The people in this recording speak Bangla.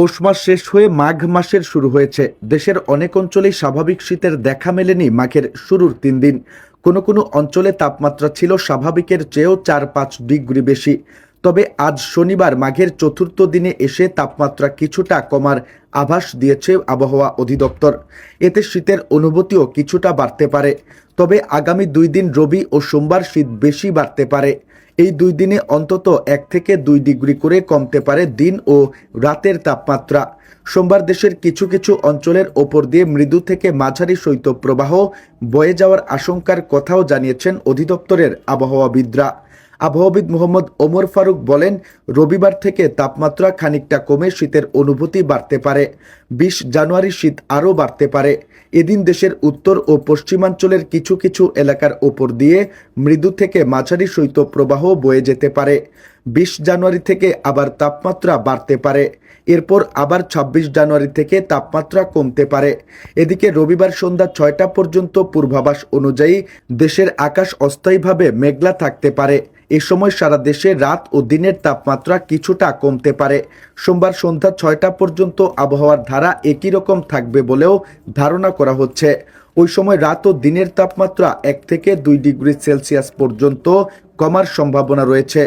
পৌষ মাস শেষ হয়ে মাঘ মাসের শুরু হয়েছে। দেশের অনেক অঞ্চলেই স্বাভাবিক শীতের দেখা মেলেনি মাঘের শুরুর তিন দিন। কোনো কোনো অঞ্চলে তাপমাত্রা ছিল স্বাভাবিকের চেয়েও চার পাঁচ ডিগ্রি বেশি। তবে আজ শনিবার মাঘের চতুর্থ দিনে এসে তাপমাত্রা কিছুটা কমার আভাস দিয়েছে আবহাওয়া অধিদপ্তর। এতে শীতের অনুভূতিও কিছুটা বাড়তে পারে। তবে আগামী দুই দিন রবি ও সোমবার শীত বেশি বাড়তে পারে। এই দুই দিনে অন্তত এক থেকে দুই ডিগ্রি করে কমতে পারে দিন ও রাতের তাপমাত্রা। সোমবার দেশের কিছু কিছু অঞ্চলের ওপর দিয়ে মৃদু থেকে মাঝারি শৈত্যপ্রবাহ বয়ে যাওয়ার আশঙ্কার কথাও জানিয়েছেন অধিদপ্তরের আবহাওয়াবিদরা। আবহাওয়াবিদ মোহাম্মদ ওমর ফারুক বলেন, রবিবার থেকে তাপমাত্রা খানিকটা কমে শীতের অনুভূতি বাড়তে পারে। বিশ জানুয়ারি শীত আরও বাড়তে পারে। এদিন দেশের উত্তর ও পশ্চিমাঞ্চলের কিছু কিছু এলাকার ওপর দিয়ে মৃদু থেকে মাঝারি শৈত্যপ্রবাহ বয়ে যেতে পারে। বিশ জানুয়ারি থেকে আবার তাপমাত্রা বাড়তে পারে। এরপর আবার ২৬ জানুয়ারি থেকে তাপমাত্রা কমতে পারে। এদিকে রবিবার সন্ধ্যা ছয়টা পর্যন্ত পূর্বাভাস অনুযায়ী দেশের আকাশ অস্থায়ীভাবে মেঘলা থাকতে পারে। এ সময় সারা দেশে রাত ও দিনের তাপমাত্রা কিছুটা কমতে পারে। সোমবার সন্ধ্যা ছয়টা পর্যন্ত আবহাওয়ার ধারা একই রকম থাকবে বলেও ধারণা করা হচ্ছে। ওই সময় রাত ও দিনের তাপমাত্রা এক থেকে দুই ডিগ্রি সেলসিয়াস পর্যন্ত কমার সম্ভাবনা রয়েছে।